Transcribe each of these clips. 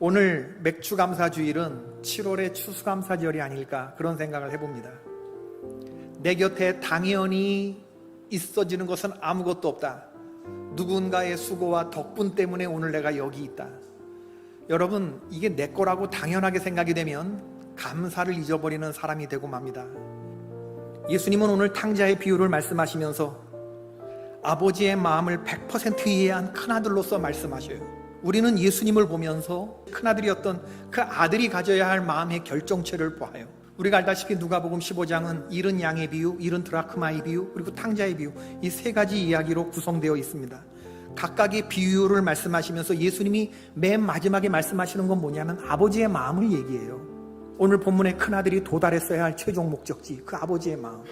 오늘 맥주 감사 주일은 7월의 추수감사절이 아닐까 그런 생각을 해봅니다. 내 곁에 당연히 있어지는 것은 아무것도 없다. 누군가의 수고와 덕분 때문에 오늘 내가 여기 있다. 여러분, 이게 내 거라고 당연하게 생각이 되면 감사를 잊어버리는 사람이 되고 맙니다. 예수님은 오늘 탕자의 비유를 말씀하시면서 아버지의 마음을 100% 이해한 큰아들로서 말씀하셔요. 우리는 예수님을 보면서 큰아들이었던 그 아들이 가져야 할 마음의 결정체를 보아요. 우리가 알다시피 누가복음 15장은 잃은 양의 비유, 잃은 드라크마의 비유, 그리고 탕자의 비유 이 세 가지 이야기로 구성되어 있습니다. 각각의 비유를 말씀하시면서 예수님이 맨 마지막에 말씀하시는 건 뭐냐면 아버지의 마음을 얘기해요. 오늘 본문의 큰아들이 도달했어야 할 최종 목적지, 그 아버지의 마음.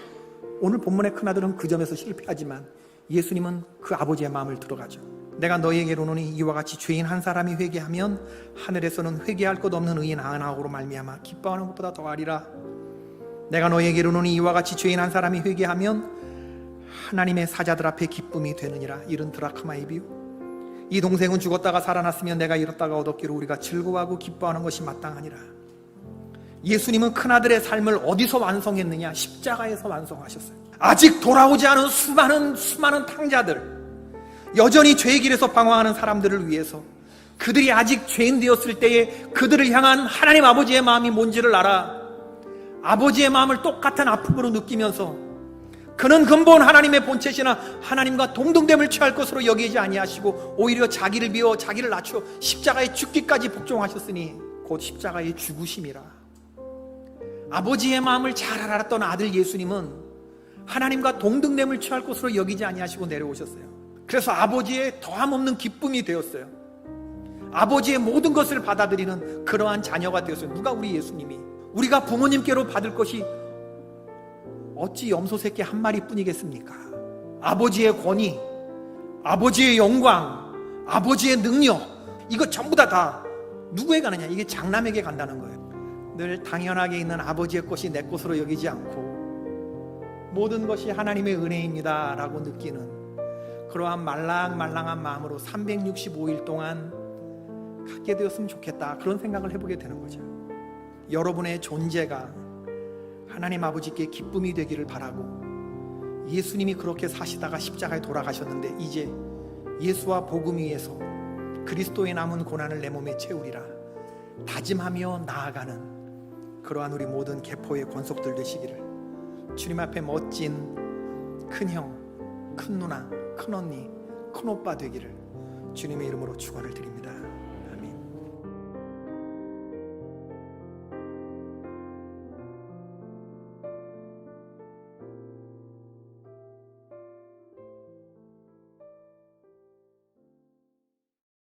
오늘 본문의 큰아들은 그 점에서 실패하지만 예수님은 그 아버지의 마음을 들어가죠. 내가 너희에게 이르노니 이와 같이 죄인 한 사람이 회개하면 하늘에서는 회개할 것 없는 의인 하나로 말미암아 기뻐하는 것보다 더하리라. 내가 너희에게 이르노니 이와 같이 죄인 한 사람이 회개하면 하나님의 사자들 앞에 기쁨이 되느니라. 이른 드라크마의 비유. 이 동생은 죽었다가 살아났으면 내가 잃었다가 얻었기로 우리가 즐거워하고 기뻐하는 것이 마땅하니라. 예수님은 큰아들의 삶을 어디서 완성했느냐? 십자가에서 완성하셨어요. 아직 돌아오지 않은 수많은 수많은 탕자들, 여전히 죄의 길에서 방황하는 사람들을 위해서 그들이 아직 죄인 되었을 때에 그들을 향한 하나님 아버지의 마음이 뭔지를 알아 아버지의 마음을 똑같은 아픔으로 느끼면서 그는 근본 하나님의 본체시나 하나님과 동등됨을 취할 것으로 여기지 아니하시고 오히려 자기를 비워 자기를 낮추어 십자가에 죽기까지 복종하셨으니 곧 십자가의 죽으심이라 아버지의 마음을 잘 알았던 아들 예수님은 하나님과 동등됨을 취할 것으로 여기지 아니하시고 내려오셨어요. 그래서 아버지의 더함 없는 기쁨이 되었어요. 아버지의 모든 것을 받아들이는 그러한 자녀가 되었어요. 누가 우리 예수님이 우리가 부모님께로 받을 것이 어찌 염소 새끼 한 마리뿐이겠습니까? 아버지의 권위, 아버지의 영광, 아버지의 능력 이거 전부 다 다 누구에 가느냐? 이게 장남에게 간다는 거예요. 늘 당연하게 있는 아버지의 것이 내 것으로 여기지 않고 모든 것이 하나님의 은혜입니다라고 느끼는 그러한 말랑말랑한 마음으로 365일 동안 갖게 되었으면 좋겠다. 그런 생각을 해보게 되는 거죠. 여러분의 존재가 하나님 아버지께 기쁨이 되기를 바라고 예수님이 그렇게 사시다가 십자가에 돌아가셨는데 이제 예수와 복음 위에서 그리스도의 남은 고난을 내 몸에 채우리라 다짐하며 나아가는 그러한 우리 모든 개포의 권속들 되시기를 주님 앞에 멋진 큰 형, 큰 누나, 큰 언니, 큰 오빠 되기를 주님의 이름으로 축원을 드립니다.